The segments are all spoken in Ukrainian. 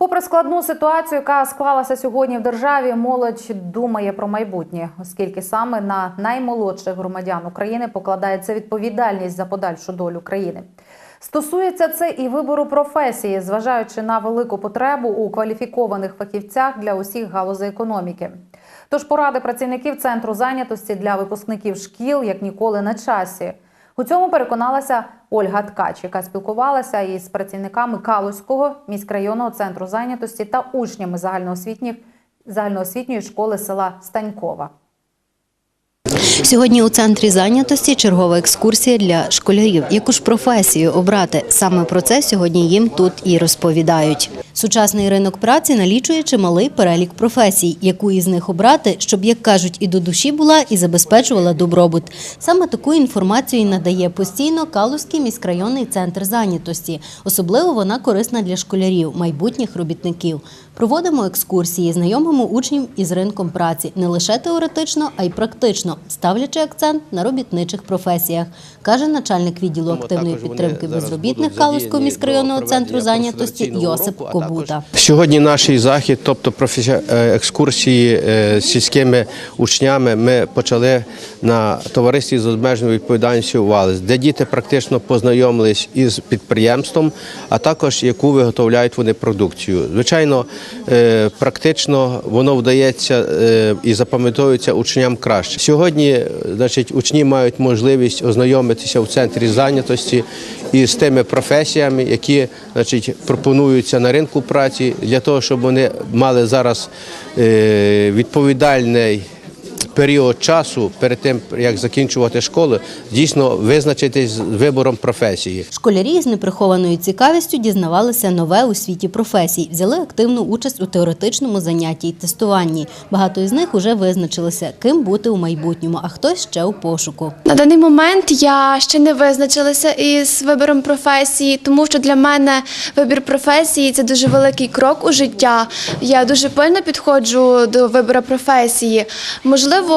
Попри складну ситуацію, яка склалася сьогодні в державі, молодь думає про майбутнє, оскільки саме на наймолодших громадян України покладається відповідальність за подальшу долю країни. Стосується це і вибору професії, зважаючи на велику потребу у кваліфікованих фахівцях для усіх галузей економіки. Тож поради працівників центру зайнятості для випускників шкіл як ніколи на часі. У цьому переконалася Ольга Ткач, яка спілкувалася із працівниками Калузького міськрайонного центру зайнятості та учнями загальноосвітніх загальноосвітньої школи села Станькова. Сьогодні у центрі зайнятості чергова екскурсія для школярів. Яку ж професію обрати? Саме про це сьогодні їм тут і розповідають. Сучасний ринок праці налічує чималий перелік професій, яку із них обрати, щоб, як кажуть, і до душі була, і забезпечувала добробут. Саме таку інформацію і надає постійно Калузький міськрайонний центр зайнятості. Особливо вона корисна для школярів, майбутніх робітників. Проводимо екскурсії, знайомимо учнів із ринком праці не лише теоретично, а й практично, ставлячи акцент на робітничих професіях, каже начальник відділу активної підтримки безробітних Калузького міськрайонного центру зайнятості Йосип уроку, а. Сьогодні наш захід, тобто е, екскурсії е, з сільськими учнями, ми почали на товаристві з обмеженою відповідальністю «Валес», де діти практично познайомились із підприємством, а також яку виготовляють вони продукцію. Звичайно, е, практично воно вдається і запам'ятовується учням краще. Сьогодні, значить, учні мають можливість ознайомитися в центрі зайнятості із тими професіями, які значить, пропонуються на ринку праці, для того, щоб вони мали зараз е, відповідальний період часу перед тим, як закінчувати школу, дійсно визначитись з вибором професії. Школярі з неприхованою цікавістю дізнавалися нове у світі професій, взяли активну участь у теоретичному занятті й тестуванні. Багато із них уже визначилися, ким бути у майбутньому, а хтось ще у пошуку. На даний момент я ще не визначилася із вибором професії, тому що для мене вибір професії це дуже великий крок у життя. Я дуже пильно підходжу до вибору професії. Можливо,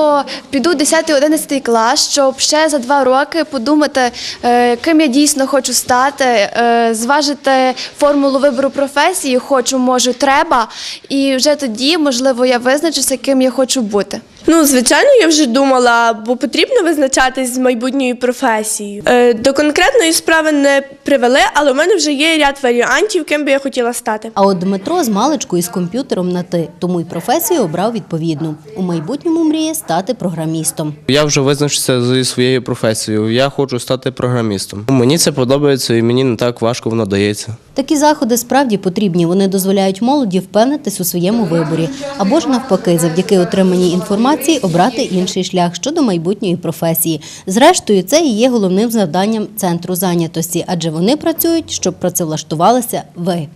піду 10-11 клас, щоб ще за два роки подумати, е, ким я дійсно хочу стати, е, зважити формулу вибору професії, хочу, можу, треба, і вже тоді, можливо, я визначуся, ким я хочу бути. Ну, звичайно, я вже думала, бо потрібно визначатись з майбутньою професією. Е, до конкретної справи не привели, але в мене вже є ряд варіантів, ким би я хотіла стати. А от Дмитро з маличку із комп'ютером на ти, тому й професію обрав відповідну. У майбутньому мріє стати програмістом. Я вже визначився зі своєю професією. Я хочу стати програмістом. Мені це подобається і мені не так важко воно дається. Такі заходи справді потрібні. Вони дозволяють молоді впевнитись у своєму виборі, або ж навпаки, завдяки отриманій інформації обрати інший шлях щодо майбутньої професії. Зрештою, це і є головним завданням центру зайнятості, адже вони працюють, щоб працевлаштувалися ви.